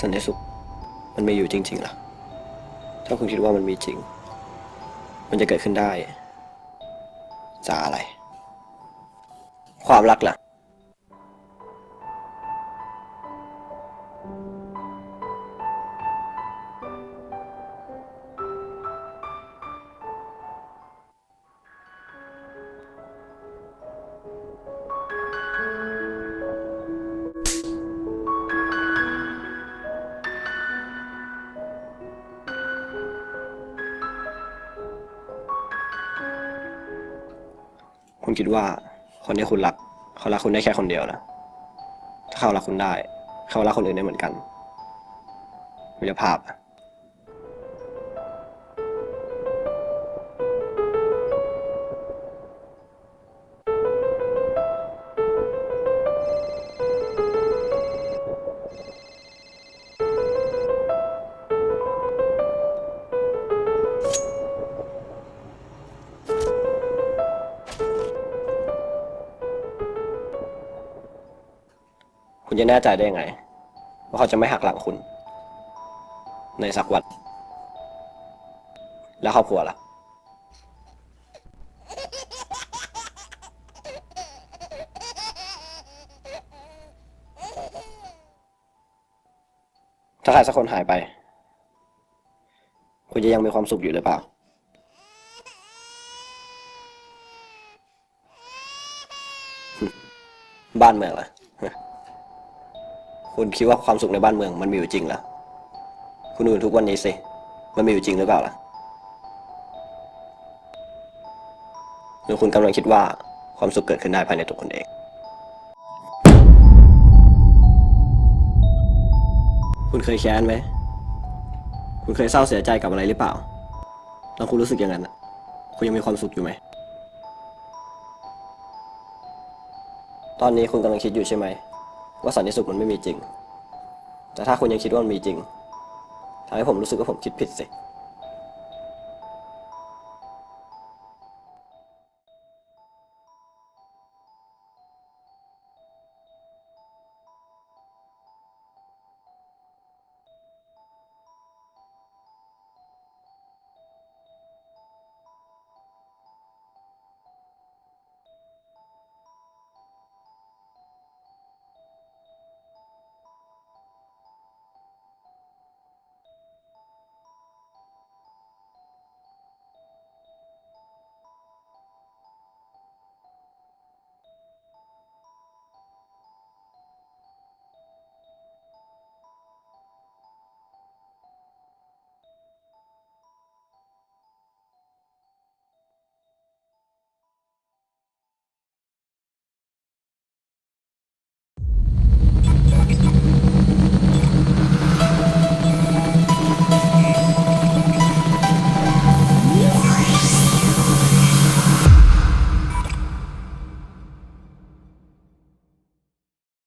สันติสุข มันมีอยู่จริงๆหรอถ้าคุณคิดว่ามันมีจริง มันจะเกิดขึ้นได้ จะอะไร ความรักล่ะ คุณคิดว่าคนที่คุณรัก เขารักคุณได้แค่คนเดียวนะถ้าเขารักคุณได้ เขารักคนอื่นได้เหมือนกันมิตรภาพอะ คุณจะแน่ใจได้ยังไง ว่าเขาจะไม่หักหลังคุณ ในสักวัน แล้วครอบครัวล่ะ ถ้าใครสักคนหายไป คุณจะยังมีความสุขอยู่หรือเปล่าบ้านเมืองล่ะ คุณคิดว่าความสุขในบ้านเมืองมันมีอยู่จริงเหรอ คุณดูทุกวันนี้สิ มันมีอยู่จริงหรือเปล่าล่ะ หรือคุณกำลังคิดว่าความสุขเกิดขึ้นได้ภายในตัวคุณเอง คุณเคยแค้นไหม คุณเคยเศร้าเสียใจกับอะไรหรือเปล่า แล้วคุณรู้สึกอย่างนั้นคุณยังมีความสุขอยู่ไหม ตอนนี้คุณกำลังคิดอยู่ใช่ไหม ว่าสันติสุขมันไม่มีจริง แต่ถ้าคุณยังคิดว่ามันมีจริงทำให้ผมรู้สึกว่าผมคิดผิดสิ